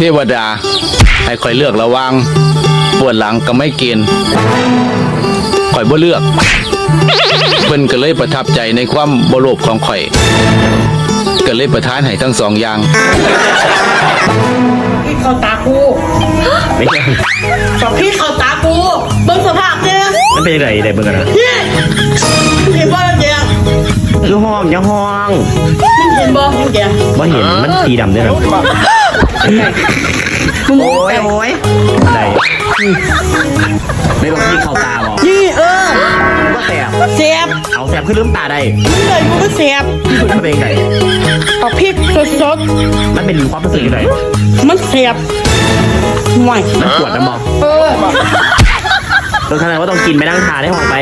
เทวดา ให้ข่อยเลือกระหว่างปวดหลังกับไม่กินข่อยบ่เลือก เพิ่นก็เลยประทับใจในความบ่โลภของข่อย ก็เลยประทานให้ทั้งสองอย่าง พี่เข้าตากูไม่ใช่บอกพี่เข้าตากูเบิ่งสภาพเนี่ยมันเป็นอะไรได้เบิ่งกันนะพี่เห็นบ่แล้วแกคือห้องยังห้องมึงเห็นบ่มึงแก ว่าเห็นมันสีดำด้วยนะ โอ้ยโอ้ยได้ไม่บอกพี่เข้าตาบอกนี่เออว่าแสบเสียบเอาแสบขึ้นลืมตาได้มึงเลยกูก็เสียบมันเป็นไงเอาพริกสดมันเป็นความรู้สึกยังไงๆมันเสียบห่วยมันปวดนะมองเออเออขนาดว่าต้องกินไปนั่งทานได้ห้องไป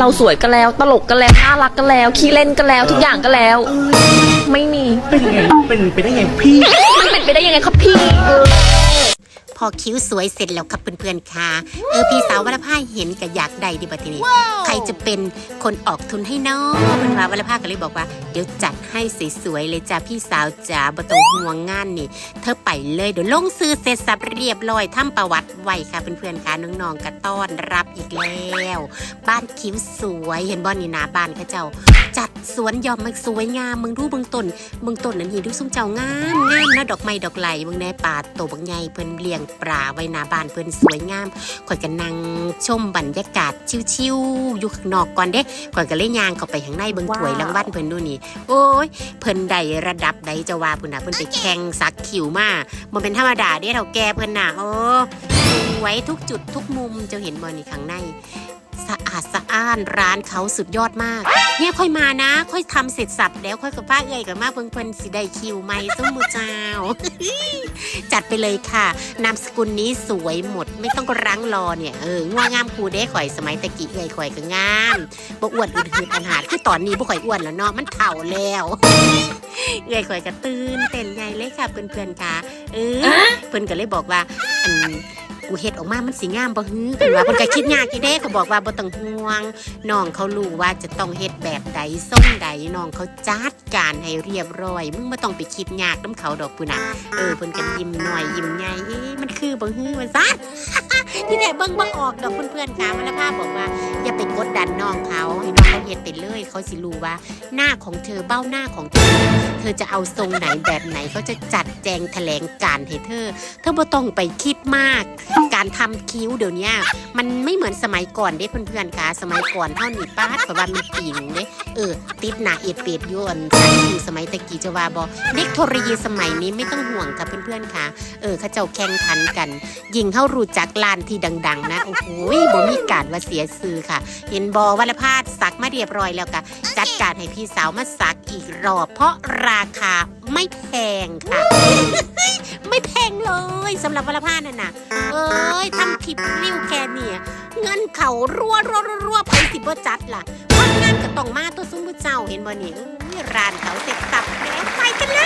เราสวยก็แล้ว ตลกก็แล้วน่ารักก็แล้วขี้เล่นก็แล้วทุกอย่างก็แล้ว ไม่มีเป็นยังไงเป็นไปได้ไงพี่ มันเป็นไปได้ยังไงครับพี่พ อคิ้วสวยเสร็จแล้วครับเพื่อนๆค่ะ เออพี่สาววรภาเห็นก็อยากได้ดิบัดทีนี้ใครจะเป็นคนออกทุนให้น้องมันว่าวรภาก็เลยบอกว่า เดี๋ยวจัดให้สวยๆเลยจ้าพี่สาวจ๋าบ่ต้องห่วงงานนี่ เธอไปเลยเดี๋ยวลงซื้อเสร็จสับเรียบร้อยทำประวัติไว้ค่ะเพื่อนๆค่ะน้องๆก็ต้อนรับอีกแล้ว บ้านคิ้วสวยเห็นบ่นี่นาบ้านเขาเจ้า จัดสวนหยอมมันสวยงามมึงดูเบิ่งต้นเบิ่งต้นนั่นเห็นดูซุ้มเจ้างามงามนะดอกไม้ดอกไหลเบิ่งในป่าโตบักใหญ่เพิ่นเลี้ยงปลาไว้หน้าบ้านเพิ่นสวยงามข่อยก็นั่งชมบรรยากาศชิวๆอยู่ข้างนอกก่อนเด้ข่อยก็เลยย่างเข้าไปข้างในเบิ่งถวยรางวัลเพิ่นดูนี่ โอ้ยเพิ่นได้ระดับใดจะว่าเพิ่นน่ะเพิ่นไปแข่งสักคิวมาบ่เป็นธรรมดาเด้เฒ่าแก่เพิ่นน่ะโอ้สวยทุกจุดทุกมุมเจ้าเห็นบ่นี่ข้างใน สะอาดสะอ้านร้านเขาสุดยอดมาก เนี่ยค่อยมานะ ค่อยทำเสร็จสับแล้วค่อยกับป้าเอ่ยกับมาเพิ่งเพิ่นสิได้คิวไหมซุ้มมูเจ้า จัดไปเลยค่ะ นามสกุลนี้สวยหมดไม่ต้องรั้งรอเนี่ยเออง่วงงามครูเด้ข่อยสมัยตะกี้เอ่ยข่อยก็งามบ่อ้วนอึดหืดอันหาดคือตอนนี้บ่ข่อยอ้วนแล้วเนาะมันเฒ่าแล้วเอ่ยข่อยก็ตื่นเต้นใหญ่เลยค่ะเพื่อนๆค่ะเออเพิ่นก็เลยบอกว่าอัน กูเฮ็ดออกมามันสิงามบ่ฮือเพิ่นว่าเพิ่นก็คิดยากอยู่เด้เขาบอกว่าบ่ต้องห่วงน้องเขารู้ว่าจะต้องเฮ็ดแบบใดทรงใดน้องเขาจัดการให้เรียบร้อยมึงบ่ต้องไปคิดยากน้ำเขาดอกพุ่นน่ะเออเพิ่นก็ยิ้มหน่อยยิ้มใหญ่เอ๊ะมันคือบ่ฮือว่าซัด ที่แท้เบิ่งบ่ออกดอกเพื่อนๆค่ะวรภาพบอกว่า อย่าไปกดดันน้องเขาให้น้องเขาเฮ็ดไปเลย เขาสิรู้ว่า หน้าของเธอเบ้าหน้าของเธอ เธอจะเอาทรงไหนแบบไหนเขาจะจัดแจงแถลงการให้เธอ เธอบ่ต้องไปคิดมาก การทำคิ้วเดี๋ยวนี้มันไม่เหมือนสมัยก่อนเด้เพื่อนๆค่ะสมัยก่อนเท่านี้ป้าเพราะว่ามีปิ่งเด้เออติดหนาเอ็ดเป็ดยวนสักคิ้วสมัยตะกี้จะว่าบอเด็กโทรยีสมัยนี้ไม่ต้องห่วงค่ะเพื่อนๆค่ะ เออเขาเจ้าแข่งขันกัน ยิงเข้ารู้จักลานที่ดัง ๆ นะโอ้โหบ่มีการว่าเสียซื้อค่ะ เห็นบอวัลพาดสักมาเรียบร้อยแล้วค่ะจัดการให้พี่สาวมาสักอีกรอบเพราะราคาไม่แพงค่ะ ไม่แพงเลยสำหรับวัลพาดน่ะนะเอ้ยทำคลิปริ้วแค่เนี่ย เงินเขารัวรัวรัวรัวไปสิบ่จัดล่ะว่างานก็ต้องมาตัวซุ้มผู้เจ้าเห็นบ่นี่ร้านเขาเสร็จสับแล้วไปกันเล